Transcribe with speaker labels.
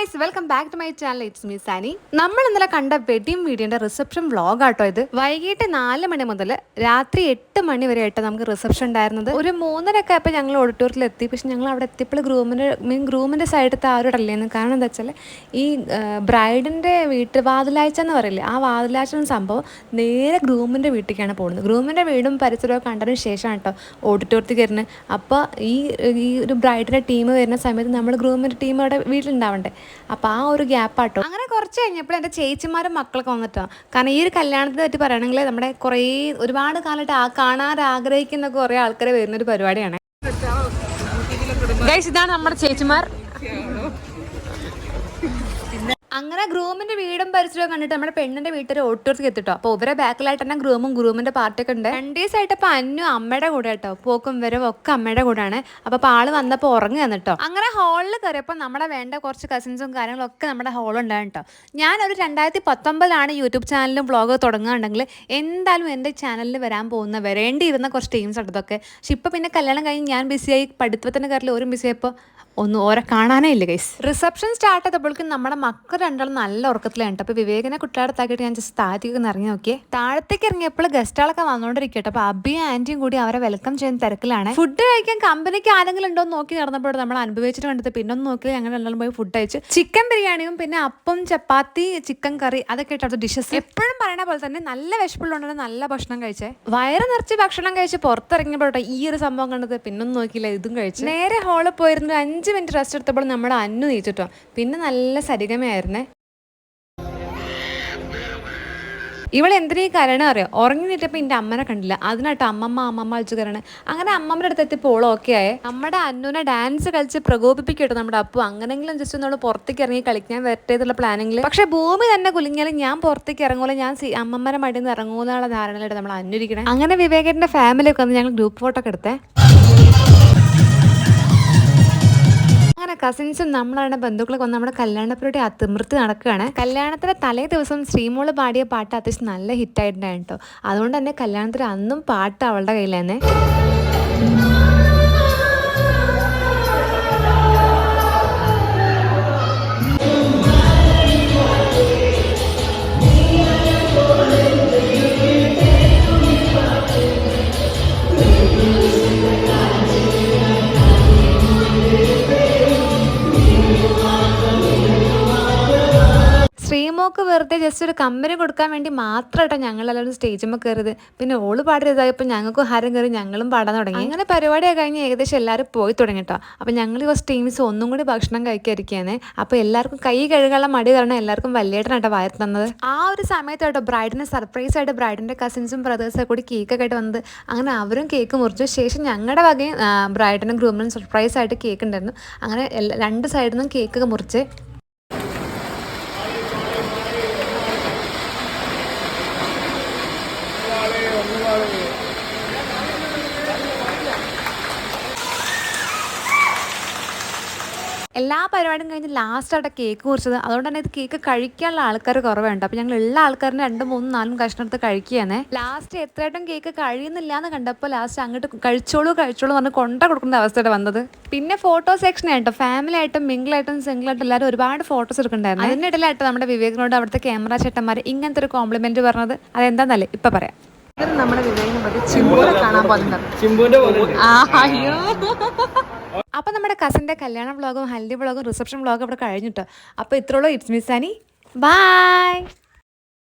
Speaker 1: Guys welcome back to my channel it's me Sani നമ്മൾ ഇന്നലെ കണ്ട വെഡിങ് വീഡിയോന്റെ റിസപ്ഷൻ വ്ളോഗ് ആട്ടോ ഇത്. വൈകിട്ട് നാല് മണി മുതൽ രാത്രി എട്ട് മണി വരെ ആയിട്ട് നമുക്ക് റിസപ്ഷൻ ഉണ്ടായിരുന്നത്. ഒരു മൂന്നരയൊക്കെ ആയപ്പോൾ ഞങ്ങൾ ഓഡിറ്റോറിയത്തിൽ എത്തി. പക്ഷെ ഞങ്ങൾ അവിടെ എത്തിയപ്പോൾ ഗ്രൂമിന്റെ മീൻ ഗ്രൂമിന്റെ സൈഡത്തെ ആരോടല്ലേന്ന് കാരണം എന്താ വെച്ചാൽ ഈ ബ്രൈഡിന്റെ വീട്ട് വാതിലാഴ്ച എന്ന് പറയില്ലേ ആ വാതിലാഴ്ച എന്ന സംഭവം നേരെ ഗ്രൂമിന്റെ വീട്ടിലേക്കാണ് പോകുന്നത്. ഗ്രൂമിന്റെ വീടും പരിസരവും കണ്ടതിന് ശേഷമാണ് കേട്ടോ ഓഡിറ്റോറിയത്തിൽ കയറുന്നത്. അപ്പോൾ ഈ ഈ ഒരു ബ്രൈഡിന്റെ ടീം വരുന്ന സമയത്ത് നമ്മൾ ഗ്രൂമിന്റെ ടീം അവിടെ വീട്ടിലുണ്ടാവണ്ടേ? അപ്പോൾ ആ ഒരു ഗ്യാപ്പാട്ടോ അങ്ങനെ കുറച്ച് കഴിഞ്ഞപ്പോൾ എന്റെ ചേച്ചിമാരും മക്കളൊക്കെ വന്നിട്ടോ. കാരണം ഈ ഒരു കല്യാണത്തെ പറ്റി പറയുകയാണെങ്കിൽ നമ്മുടെ കുറേ ഒരുപാട് കാലമായിട്ട് ആ കാണാൻ ആഗ്രഹിക്കുന്ന കുറേ ആൾക്കാർ വരുന്നൊരു പരിപാടിയാണ്. ഇതാണ് നമ്മുടെ ചേച്ചിമാർ. അങ്ങനെ ഗ്രൂമിന്റെ വീടും പരിസരവും കണ്ടിട്ട് നമ്മുടെ പെണ്ണിന്റെ വീട്ടിൽ ഓട്ടോർക്ക് എത്തിട്ടോ അപ്പൊ ഇവരെ ബാക്കിലായിട്ട് തന്നെ ഗ്രൂമും ഗ്രൂമിന്റെ പാർട്ടിയൊക്കെ ഉണ്ട്. രണ്ട് ദിവസമായിട്ട് അപ്പൊ അന്നു അമ്മയുടെ കൂടെ കേട്ടോ. പോക്കും വരവും ഒക്കെ അമ്മയുടെ കൂടെയാണ്. അപ്പൊ ആൾ വന്നപ്പോ ഉറങ്ങി വന്നിട്ടോ അങ്ങനെ ഹാളിൽ കയറിയപ്പോൾ നമ്മുടെ വേണ്ട കുറച്ച് കസിൻസും കാര്യങ്ങളും ഒക്കെ നമ്മുടെ ഹാൾ ഉണ്ടായിരുന്നു കേട്ടോ. ഞാനൊരു രണ്ടായിരത്തി പത്തൊമ്പതിലാണ് യൂട്യൂബ് ചാനലും വ്ളോഗ് തുടങ്ങുകയാണെങ്കിൽ എന്തായാലും എന്റെ ചാനലിൽ വരാൻ പോകുന്ന വരേണ്ടിയിരുന്ന കുറച്ച് ടീംസ് ഉണ്ടതൊക്കെ. പക്ഷെ ഇപ്പൊ പിന്നെ കല്യാണം കഴിഞ്ഞ് ഞാൻ ബിസിയായി പഠിത്തത്തിന്റെ കാര്യത്തിൽ ഒരു ബിസിയായപ്പോൾ ഒന്നും ഓരെ കാണാനേ ഇല്ല ഗൈസ് റിസപ്ഷൻ സ്റ്റാർട്ട് ചെയ്തപ്പോഴേക്കും നമ്മുടെ മക്കൾ രണ്ടാളും നല്ല ഉറക്കത്തിലാണ് അപ്പോൾ വിവേകനെ കുട്ടികളത്താക്കിയിട്ട് ഞാൻ ജസ്റ്റ് താഴത്തേക്ക് ഒന്ന് നോക്കിയേ. താഴത്തേക്ക് ഇറങ്ങിയപ്പോൾ ഗസ്റ്റുകളൊക്കെ വന്നുകൊണ്ടിരിക്കട്ടെ അപ്പോൾ അബിയും ആന്റിയും കൂടി അവരെ വെൽക്കം ചെയ്യുന്ന തിരക്കിലാണ്. ഫുഡ് കഴിക്കാൻ കമ്പനിക്ക് ആരെങ്കിലും ഉണ്ടോ എന്ന് നോക്കി നടന്നപ്പോൾ നമ്മൾ അനുഭവിച്ചിട്ട് കണ്ടത് പിന്നെ ഒന്ന് നോക്കി ഞങ്ങൾ രണ്ടാളും പോയി ഫുഡ് കഴിച്ചു. ചിക്കൻ ബിരിയാണിയും പിന്നെ അപ്പം ചപ്പാത്തി ചിക്കൻ കറി അതൊക്കെ ഇട്ടു ഡിഷസ് എപ്പോഴും പറയണ പോലെ തന്നെ നല്ല വിശപ്പുള്ളതുകൊണ്ട് നല്ല ഭക്ഷണം കഴിച്ചേ. വയറ് നിറച്ച് ഭക്ഷണം കഴിച്ച് പുറത്തിറങ്ങിയപ്പോട്ടെ ഈ ഒരു സംഭവം കണ്ടത്. പിന്നൊന്നും നോക്കിയില്ല ഇതും കഴിച്ചു. നേരെ ഹോളിൽ പോയിരുന്നു മിനിറ്റ് റെസ്റ്റ് എടുത്തപ്പോൾ നമ്മൾ അന്നു നീച്ചിട്ടോ. പിന്നെ നല്ല സരിഗമയായിരുന്നേ. ഇവൾ എന്തിനീ കരണ അറിയോ? ഉറങ്ങി നീട്ടപ്പോൾ എന്റെ അമ്മനെ കണ്ടില്ല. അതിനായിട്ട് അമ്മമ്മ അമ്മമ്മ കളിച്ച് കരണ അങ്ങനെ അമ്മമ്മയുടെ അടുത്ത് എത്തിയപ്പോൾ ഓൾ ഓക്കെ ആയേ. നമ്മുടെ അന്നുനെ ഡാൻസ് കളിച്ച് പ്രകോപിപ്പിക്കട്ടോ നമ്മുടെ അപ്പു. അങ്ങനെങ്കിലും ജസ്റ്റ് ഒന്നോട് പുറത്തേക്ക് ഇറങ്ങി കളിക്കാൻ വരട്ടെ എന്നുള്ള പ്ലാനിങ്ങിൽ പക്ഷെ ഭൂമി തന്നെ കുലുങ്ങിയാലും ഞാൻ പുറത്തേക്ക് ഇറങ്ങൂല. ഞാൻ അമ്മമ്മരെ മടിയിൽ നിന്ന് ഇറങ്ങൂന്നുള്ള ധാരണയിലാണ് നമ്മൾ അന്വേഷിക്കണേ അങ്ങനെ വിവേകേട്ടന്റെ ഫാമിലിയൊക്കെ വന്ന് ഞങ്ങൾ ഗ്രൂപ്പ് ഫോട്ടോ ഒക്കെ എടുത്തേ. അങ്ങനെ കസിൻസും നമ്മളാണ് ബന്ധുക്കളൊക്കെ വന്ന് നമ്മുടെ കല്യാണപ്പുരയുടെ അതിമൃത്തി നടക്കുകയാണ്. കല്യാണത്തിന് തലേ ദിവസം ശ്രീമോൾ പാടിയ പാട്ട് അത്യാവശ്യം നല്ല ഹിറ്റായിട്ടുണ്ടായിരുന്നു കേട്ടോ. അതുകൊണ്ട് തന്നെ കല്യാണത്തിന് അന്നും പാട്ട് അവളുടെ കയ്യിൽ തന്നെ ശ്രീമോക്ക് വെറുതെ ജസ്റ്റ് ഒരു കമ്പനി കൊടുക്കാൻ വേണ്ടി മാത്രമായിട്ടോ ഞങ്ങളെല്ലാവരും സ്റ്റേജിൽ കയറിയത് പിന്നെ ഓൾ പാടരുതായപ്പോൾ ഞങ്ങൾക്കും ഹരം കയറി ഞങ്ങളും പാടാൻ തുടങ്ങി. അങ്ങനെ പരിപാടിയൊക്കെ കഴിഞ്ഞ് ഏകദേശം എല്ലാവരും പോയി തുടങ്ങി കേട്ടോ അപ്പം ഞങ്ങൾ കുറച്ച് ടീംസ് ഒന്നും കൂടി ഭക്ഷണം കഴിക്കാതിരിക്കുകയാണ് അപ്പോൾ എല്ലാവർക്കും കൈ കഴുകാനുള്ള മടി കാരണം എല്ലാവർക്കും വലിയേട്ടനാട്ടോ വായർ തന്നത്. ആ ഒരു സമയത്ത് ബ്രൈഡിനെ ബ്രൈഡിന് സർപ്രൈസ് ആയിട്ട് ബ്രൈഡിന്റെ കസിൻസും ബ്രദേഴ്സൊക്കെ കൂടി കേക്കൊക്കെ ആയിട്ട് വന്നത്. അങ്ങനെ അവരും കേക്ക് മുറിച്ചു. ശേഷം ഞങ്ങളുടെ വകയും ബ്രൈഡിനും ഗ്രൂമിനും സർപ്രൈസ് ആയിട്ട് കേക്ക് ഉണ്ടായിരുന്നു അങ്ങനെ രണ്ട് സൈഡിൽ നിന്നും കേക്കൊക്കെ മുറിച്ച് എല്ലാ പരിപാടിയും കഴിഞ്ഞ് ലാസ്റ്റായിട്ട് കേക്ക് കുറിച്ചത് അതുകൊണ്ട് തന്നെ ഇത് കേക്ക് കഴിക്കാനുള്ള ആൾക്കാർ കുറവുണ്ട്. അപ്പോൾ ഞങ്ങൾ എല്ലാ ആൾക്കാരും രണ്ടും മൂന്നും നാലും കഷ്ണം എടുത്ത് കഴിക്കുകയാണ്. ലാസ്റ്റ് എത്രയായിട്ടും കേക്ക് കഴിയുന്നില്ല എന്ന് കണ്ടപ്പോൾ ലാസ്റ്റ് അങ്ങോട്ട് കഴിച്ചോളൂ കഴിച്ചോളൂ പറഞ്ഞ് കൊണ്ട കൊടുക്കുന്ന അവസ്ഥയുടെ വന്നത്. പിന്നെ ഫോട്ടോ സെക്ഷൻ ആയിട്ടോ ഫാമിലി ആയിട്ടും മിംഗിൾ ആയിട്ടും സിംഗിൾ ആയിട്ടും എല്ലാവരും ഒരുപാട് ഫോട്ടോസ് എടുക്കണ്ടായിരുന്നു അതിനിടയിലായിട്ട് നമ്മുടെ വിവേകിനോട് അവിടുത്തെ ക്യാമറ ചേട്ടന്മാർ ഇങ്ങനത്തെ ഒരു കോംപ്ലിമെന്റ് പറഞ്ഞത്? അതെന്താന്നല്ലേ? ഇപ്പൊ പറയാം. നമ്മുടെ വിവേകിനെ പറ്റി ചിമ്പൂരെ കാണാൻ പോകുന്നത് അയ്യോ. നമ്മുടെ കസിന്റെ കല്യാണ വ്ളോഗും ഹൽദി വ്ളോഗും റിസപ്ഷൻ വ്ളോഗും ഇവിടെ കഴിഞ്ഞിട്ടോ. അപ്പോൾ ഇത്രയുള്ളൂ ഇറ്റ്സ് മിസ് ആനി ബൈ